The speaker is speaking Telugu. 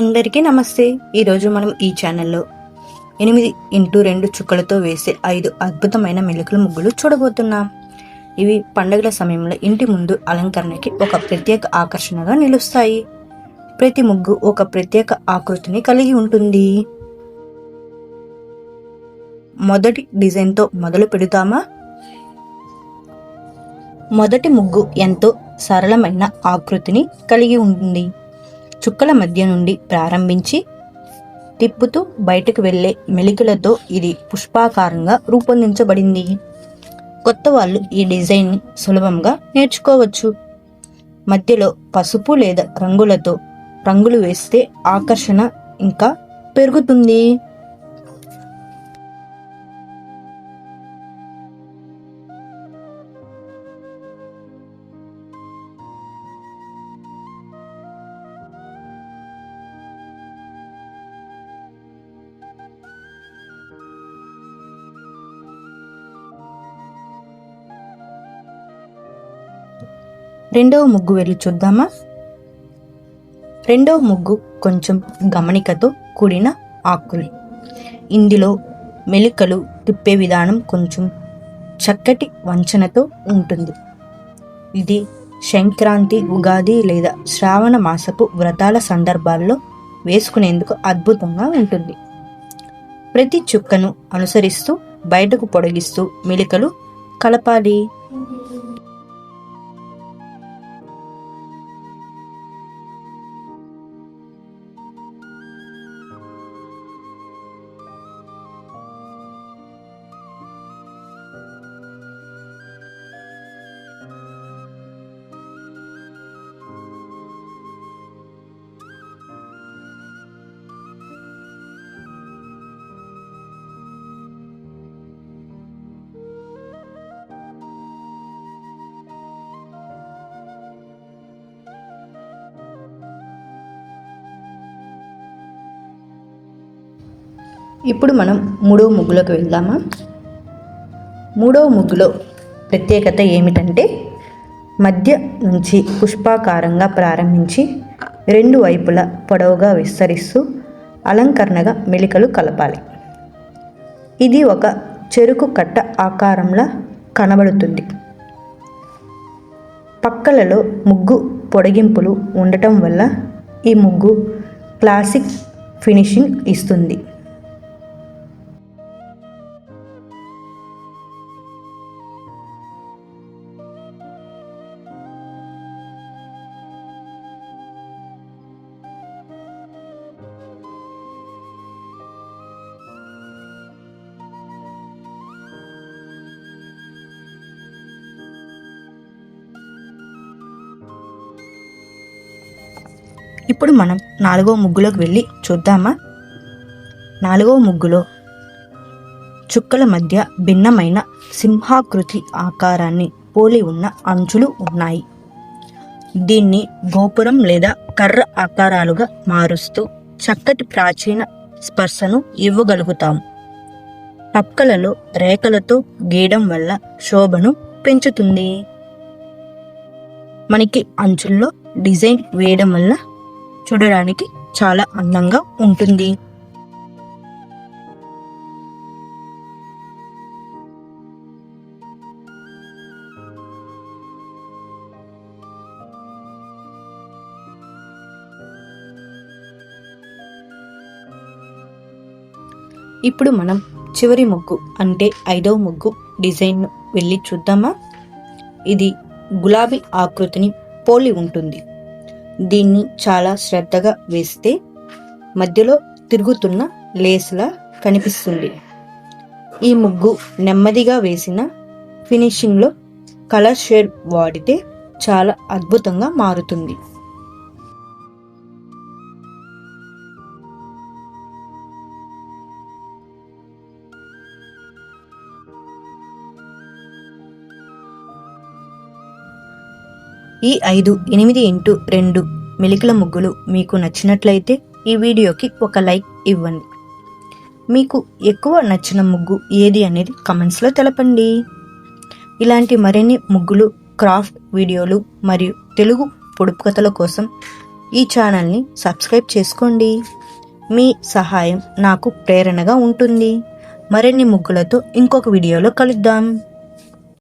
అందరికీ నమస్తే. ఈరోజు మనం ఈ ఛానల్లో ఎనిమిది ఇంటూ రెండు చుక్కలతో వేసే ఐదు అద్భుతమైన మెలుకల ముగ్గులు చూడబోతున్నాం. ఇవి పండగల సమయంలో ఇంటి ముందు అలంకరణకి ఒక ప్రత్యేక ఆకర్షణగా నిలుస్తాయి. ప్రతి ముగ్గు ఒక ప్రత్యేక ఆకృతిని కలిగి ఉంటుంది. మొదటి డిజైన్తో మొదలు పెడతామా మొదటి ముగ్గు ఎంతో సరళమైన ఆకృతిని కలిగి ఉంటుంది. చుక్కల మధ్య నుండి ప్రారంభించి తిప్పుతూ బయటకు వెళ్ళే మెలికలతో ఇది పుష్పాకారంగా రూపొందించబడింది. కొత్త వాళ్ళు ఈ డిజైన్ని సులభంగా నేర్చుకోవచ్చు. మధ్యలో పసుపు లేదా రంగులతో రంగులు వేస్తే ఆకర్షణ ఇంకా పెరుగుతుంది. రెండవ ముగ్గు వెళ్ళి చూద్దామా? రెండవ ముగ్గు కొంచెం గమనికతో కూడిన ఆకులు. ఇందులో మెలికలు తిప్పే విధానం కొంచెం చక్కటి వంచనతో ఉంటుంది. ఇది సంక్రాంతి ఉగాది లేదా శ్రావణ మాసపు వ్రతాల సందర్భాల్లో వేసుకునేందుకు అద్భుతంగా ఉంటుంది. ప్రతి చుక్కను అనుసరిస్తూ బయటకు పొడిగిస్తూ మెలికలు కలపాలి. ఇప్పుడు మనం మూడవ ముగ్గులోకి వెళ్దామా? మూడవ ముగ్గులో ప్రత్యేకత ఏమిటంటే మధ్య నుంచి పుష్పాకారంగా ప్రారంభించి రెండు వైపులా పొడవుగా విస్తరిస్తూ అలంకరణగా మెలికలు కలపాలి. ఇది ఒక చెరుకు కట్ట ఆకారంలా కనబడుతుంది. పక్కలలో ముగ్గు పొడిగింపులు ఉండటం వల్ల ఈ ముగ్గు క్లాసిక్ ఫినిషింగ్ ఇస్తుంది. ఇప్పుడు మనం నాలుగో ముగ్గులోకి వెళ్ళి చూద్దామా? నాలుగో ముగ్గులో చుక్కల మధ్య భిన్నమైన సింహాకృతి ఆకారాన్ని పోలి ఉన్న అంచులు ఉన్నాయి. దీన్ని గోపురం లేదా కర్ర ఆకారాలుగా మారుస్తూ చక్కటి ప్రాచీన స్పర్శను ఇవ్వగలుగుతాం. పక్కలలో రేఖలతో గీయడం వల్ల శోభను పెంచుతుంది. మనకి అంచుల్లో డిజైన్ వేయడం వల్ల చూడడానికి చాలా అందంగా ఉంటుంది. ఇప్పుడు మనం చివరి ముగ్గు అంటే ఐదవ ముగ్గు డిజైన్ వెళ్ళి చూద్దామా? ఇది గులాబీ ఆకృతిని పోలి ఉంటుంది. దీన్ని చాలా శ్రద్ధగా వేస్తే మధ్యలో తిరుగుతున్న లేస్లా కనిపిస్తుంది. ఈ ముగ్గు నెమ్మదిగా వేసిన ఫినిషింగ్లో కలర్ షేడ్ వాడితే చాలా అద్భుతంగా మారుతుంది. ఈ ఐదు ఎనిమిది ఇంటూ రెండు మెలికల ముగ్గులు మీకు నచ్చినట్లయితే ఈ వీడియోకి ఒక లైక్ ఇవ్వండి. మీకు ఎక్కువ నచ్చిన ముగ్గు ఏది అనేది కమెంట్స్లో తెలపండి. ఇలాంటి మరిన్ని ముగ్గులు క్రాఫ్ట్ వీడియోలు మరియు తెలుగు పొడుపు కథల కోసం ఈ ఛానల్ని సబ్స్క్రైబ్ చేసుకోండి. మీ సహాయం నాకు ప్రేరణగా ఉంటుంది. మరిన్ని ముగ్గులతో ఇంకొక వీడియోలో కలుద్దాం.